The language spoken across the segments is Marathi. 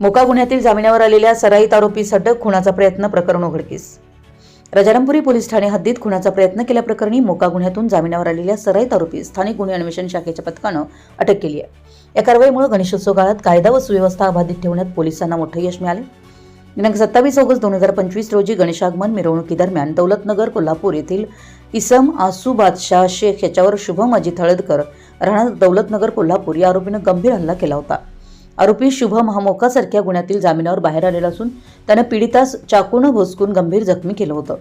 मोका गुन्ह्यातील जामिनावर आलेल्या सराईत आरोपी सटक खुणाचा प्रयत्न प्रकरण उघडकीस. राजारामपुरी पोलीस ठाणे हद्दीत खुणाचा प्रयत्न केल्याप्रकरणी मोका गुन्ह्यातून जामिनावर आलेल्या सराईत आरोपी स्थानिक गुन्हे अन्वेषण शाखेच्या पथकानं अटक केली आहे. या कारवाईमुळे गणेशोत्सव काळात कायदा व सुव्यवस्था अबाधित ठेवण्यात पोलिसांना मोठं यश मिळाले. दिनांक सत्तावीस ऑगस्ट दोन हजार पंचवीस रोजी गणेशागमन मिरवणुकीदरम्यान दौलतनगर कोल्हापूर येथील इसम आसू बादशाह शेख याच्यावर शुभम अजित हळदकर राहणार दौलतनगर कोल्हापूर या आरोपीनं गंभीर हल्ला केला होता. आरोपी शुभम हा मोकासारख्या गुन्ह्यातील जामिनावर बाहेर आलेला असून त्यानं पीडितास चाकूनं भोसकून गंभीर जखमी केलं होतं.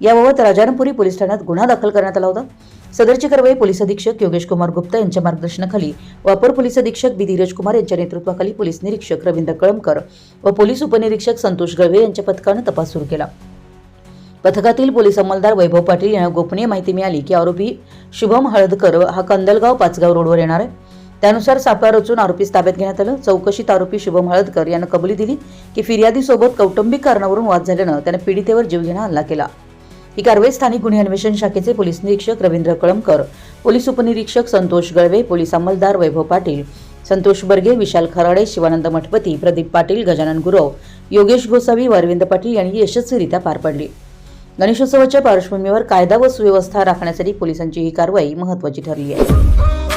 याबाबत राजारामपुरी पोलीस ठाण्यात गुन्हा दाखल करण्यात आला होता. सदरची कारवाई पोलीस अधीक्षक योगेश कुमार गुप्ता यांच्या मार्गदर्शनाखाली वापर पोलीस अधीक्षक बी. धीरज कुमार यांच्या नेतृत्वाखाली पोलीस निरीक्षक रवींद्र कळमकर व पोलीस उपनिरीक्षक संतोष गळवे यांच्या पथकानं तपास सुरू केला. पथकातील पोलीस अंमलदार वैभव पाटील यांना गोपनीय माहिती मिळाली की आरोपी शुभम हळदकर हा कंदलगाव पाचगाव रोडवर येणार आहे. त्यानुसार सापळा रचून आरोपीस ताब्यात घेण्यात आलं. चौकशीत आरोपी शुभम हळदकर यानं कबुली दिली की फिर्यादीसोबत कौटुंबिक कारणावरून वाद झाल्यानं त्यानं पीडितेवर जीवघेणा हल्ला केला. ही कारवाई स्थानिक गुन्हे अन्वेषण शाखेचे पोलीस निरीक्षक रवींद्र कळमकर पोलीस उपनिरीक्षक संतोष गळवे पोलीस अंमलदार वैभव पाटील संतोष बर्गे विशाल खराडे शिवानंद मठपती प्रदीप पाटील गजानन गुरव योगेश गोसावी व अरविंद पाटील यांनी यशस्वीरित्या पार पडली. गणेशोत्सवाच्या पार्श्वभूमीवर कायदा व सुव्यवस्था राखण्यासाठी पोलिसांची ही कारवाई महत्वाची ठरली आहे.